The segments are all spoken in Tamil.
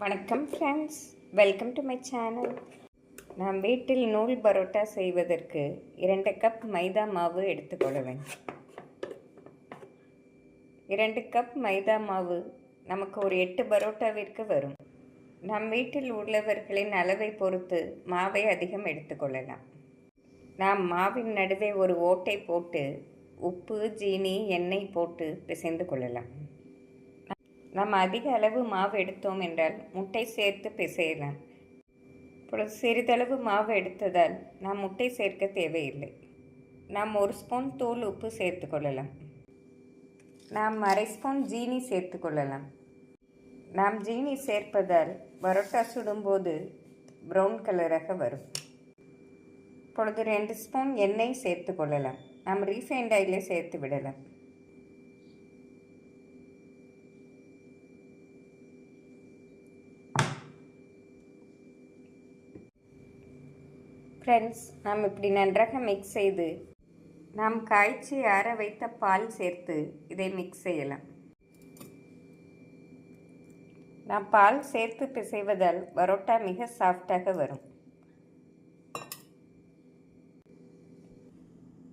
வணக்கம் friends welcome to my channel நாம் வீட்டில் நூல் பரோட்டா செய்வதற்கு இரண்டு கப் மைதா மாவு எடுத்துக்கொள்ள வேண்டும் இரண்டு கப் மைதா மாவு நமக்கு ஒரு எட்டு பரோட்டாவிற்கு வரும். நம் வீட்டில் உள்ளவர்களின் அளவை பொறுத்து மாவை அதிகம் எடுத்துக்கொள்ளலாம் நாம் மாவின் நடுவே ஒரு ஓட்டை போட்டு உப்பு ஜீனி எண்ணெய் போட்டு பிசைந்து கொள்ளலாம். நாம் அதிக அளவு மாவு எடுத்தோம் என்றால் முட்டை சேர்த்து பிசையலாம். இப்பொழுது சிறிதளவு மாவு எடுத்ததால் நாம் முட்டை சேர்க்க தேவையில்லை. நாம் ஒரு ஸ்பூன் தூள் உப்பு சேர்த்து கொள்ளலாம். நாம் அரை ஸ்பூன் ஜீனி சேர்த்து கொள்ளலாம். நாம் ஜீனி சேர்ப்பதால் பரோட்டா சுடும்போது ப்ரௌன் கலராக வரும். இப்பொழுது ரெண்டு ஸ்பூன் எண்ணெய் சேர்த்து கொள்ளலாம். நாம் ரீஃபைண்ட் ஆயிலே சேர்த்து விடலாம். ஃப்ரெண்ட்ஸ் நாம் இப்படி நன்றாக மிக்ஸ் செய்து நாம் காய்ச்சி ஆற வைத்த பால் சேர்த்து இதை மிக்ஸ் செய்யலாம். நாம் பால் சேர்த்து பிசைவதால் பரோட்டா மிக சாஃப்டாக வரும்.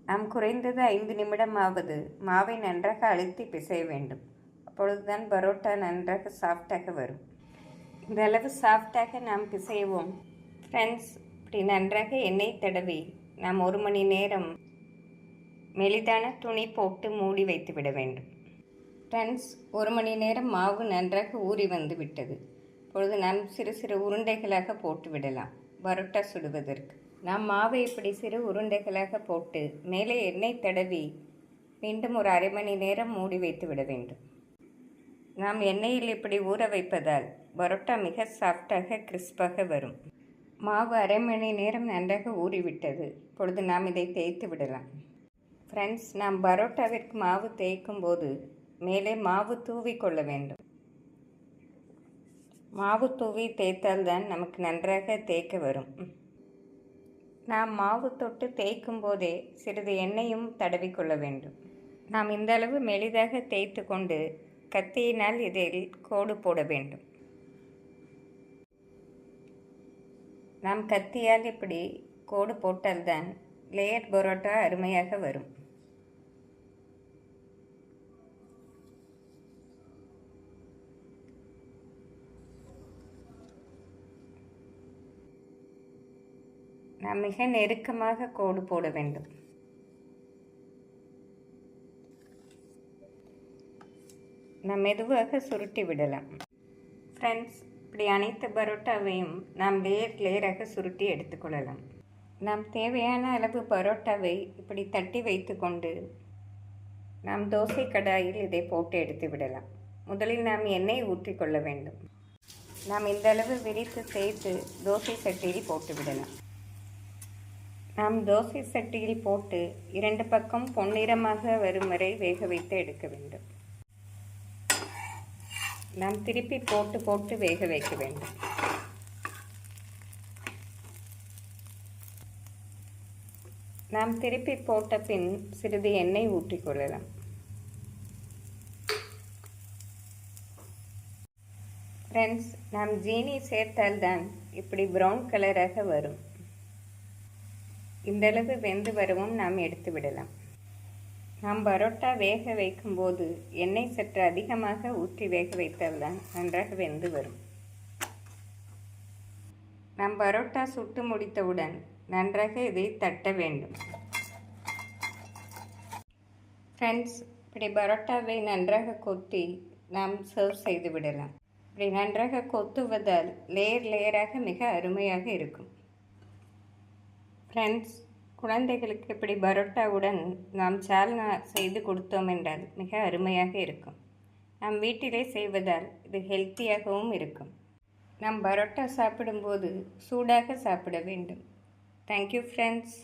நாம் குறைந்தது ஐந்து நிமிடமாவது மாவை நன்றாக அழுத்தி பிசைய வேண்டும். அப்பொழுதுதான் பரோட்டா நன்றாக சாஃப்டாக வரும். இந்த அளவு சாஃப்டாக நாம் பிசைவோம். ஃப்ரெண்ட்ஸ் நன்றாக எண்ணெய் தடவி. நாம் ஒரு மணி நேரம் மெலிதான துணி போட்டு மூடி வைத்து விட வேண்டும். ஃப்ரெண்ட்ஸ் ஒரு மணி நேரம் மாவு நன்றாக ஊறி வந்து விட்டது இப்பொழுது நாம் சிறு சிறு உருண்டைகளாக போட்டு விடலாம். பரோட்டா சுடுவதற்கு. நாம் மாவை இப்படி சிறு உருண்டைகளாக போட்டு மேலே எண்ணெய் தடவி மீண்டும் ஒரு அரை மணி நேரம் மூடி வைத்து விட வேண்டும். நாம் எண்ணெயில் இப்படி ஊற வைப்பதால் பரோட்டா மிக சாஃப்டாக கிறிஸ்பாக வரும். மாவு அரை மணி நேரம் நன்றாக ஊறிவிட்டது. இப்பொழுது நாம் இதை தேய்த்து விடலாம். ஃப்ரெண்ட்ஸ் நாம் பரோட்டாவிற்கு மாவு தேய்க்கும் போது மேலே மாவு தூவி கொள்ள வேண்டும். மாவு தூவி தேய்த்தால்தான் நமக்கு நன்றாக தேய்க்க வரும். நாம் மாவு தொட்டு தேய்க்கும் போதே சிறிது எண்ணெயும் தடவிக்கொள்ள வேண்டும். நாம் இந்த அளவு மெலிதாக தேய்த்து கொண்டு கத்தியினால் இதில் கோடு போட வேண்டும். நாம் கத்தியால் இப்படி கோடு போட்டால்தான் லேயர் பரோட்டா அருமையாக வரும். நாம் மிக நெருக்கமாக கோடு போட வேண்டும். நாம் மெதுவாக சுருட்டி விடலாம். ஃப்ரெண்ட்ஸ் இப்படி அனைத்து பரோட்டாவையும் நாம் லேயர் லேயராக சுருட்டி எடுத்துக்கொள்ளலாம். நாம் தேவையான அளவு பரோட்டாவை இப்படி தட்டி வைத்துக்கொண்டு நாம் தோசை கடாயில் இதை போட்டு எடுத்து விடலாம். முதலில் நாம் எண்ணெய் ஊற்றிக்கொள்ள வேண்டும். நாம் இந்த அளவு விரித்து சேர்த்து தோசை சட்டியில் போட்டு விடலாம். நாம் தோசை சட்டியில் போட்டு இரண்டு பக்கம் பொன்னிறமாக வரும் வரை வேக வைத்து எடுக்க வேண்டும். நாம் திருப்பி போட்டு போட்டு வேக வைக்க வேண்டும். நாம் திருப்பி போட்ட பின் சிறிது எண்ணெய் ஊற்றிக்கொள்ளலாம் ஃப்ரெண்ட்ஸ் நாம் ஜீனி சேர்த்தால்தான் இப்படி ப்ரௌன் கலராக வரும். இந்தளவு வெந்து வரவும் நாம் எடுத்து விடலாம். நாம் பரோட்டா வேக வைக்கும்போது எண்ணெய் சற்று அதிகமாக ஊற்றி வேக வைத்தால்தான் நன்றாக வெந்து வரும். நாம் பரோட்டா சுட்டு முடித்தவுடன் நன்றாக இதை தட்ட வேண்டும். ஃப்ரெண்ட்ஸ் இப்படி பரோட்டாவை நன்றாக கொத்தி நாம் சர்வ் செய்து விடலாம். இப்படி நன்றாக கொத்துவதால் லேயர் லேயராக மிக அருமையாக இருக்கும். ஃப்ரெண்ட்ஸ் குழந்தைகளுக்கு இப்படி பரோட்டாவுடன் நாம் சால்னா செய்து கொடுத்தோம் என்றால் மிக அருமையாக இருக்கும். நாம் வீட்டிலே செய்வதால் இது ஹெல்த்தியாகவும் இருக்கும். நாம் பரோட்டா சாப்பிடும்போது சூடாக சாப்பிட வேண்டும். Thank you friends